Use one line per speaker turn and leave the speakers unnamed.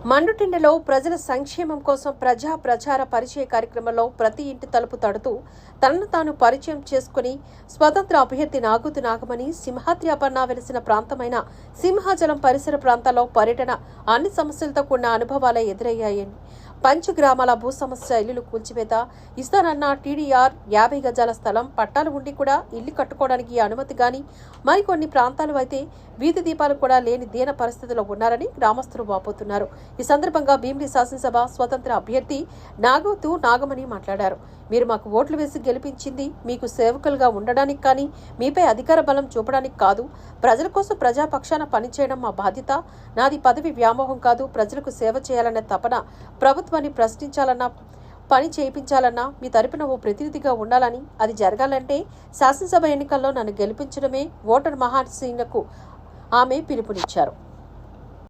మండుటిండలో ప్రజల సంక్షేమం కోసం ప్రజా ప్రచార పరిచయ కార్యక్రమంలో ప్రతి ఇంటి తలుపు తడుతూ తనను తాను పరిచయం చేసుకుని స్వతంత్ర అభ్యర్థి నాగుతు నాగమణి సింహాద్రి అపర్ణ వెలిసిన ప్రాంతమైన సింహాచలం పరిసర ప్రాంతాల్లో పర్యటన అన్ని సమస్యలతో కూడిన అనుభవాలే ఎదురయ్యాయని పంచగ్రామాల భూ సమస్య ఇల్లులు కూల్చివేత ఇస్తానన్న టీడీఆర్ యాభై గజాల స్థలం పట్టాలు ఉండి కూడా ఇల్లు కట్టుకోవడానికి అనుమతి గాని మరికొన్ని ప్రాంతాలు అయితే వీధి దీపాలు కూడా లేని దీన పరిస్థితిలో ఉన్నారని గ్రామస్తులు వాపోతున్నారు. ఈ సందర్భంగా భీమిలి శాసనసభ స్వతంత్ర అభ్యర్థి నాగోతు నాగమణి మాట్లాడారు. మీరు మాకు ఓట్లు వేసి గెలిపించింది మీకు సేవకులుగా ఉండడానికి కానీ మీపై అధికార బలం చూపడానికి కాదు. ప్రజల కోసం ప్రజాపక్షాన పనిచేయడం మా బాధ్యత. నాది పదవి వ్యామోహం కాదు. ప్రజలకు సేవ చేయాలనే తపన ప్రభుత్వాన్ని ప్రశ్నించాలన్న పని చేయించాలన్నా మీ తరపున ఓ ప్రతినిధిగా ఉండాలని అది జరగాలంటే శాసనసభ ఎన్నికల్లో నన్ను గెలిపించడమే ఓటర్ మహాశీలకు ఆమె పిలుపునిచ్చారు.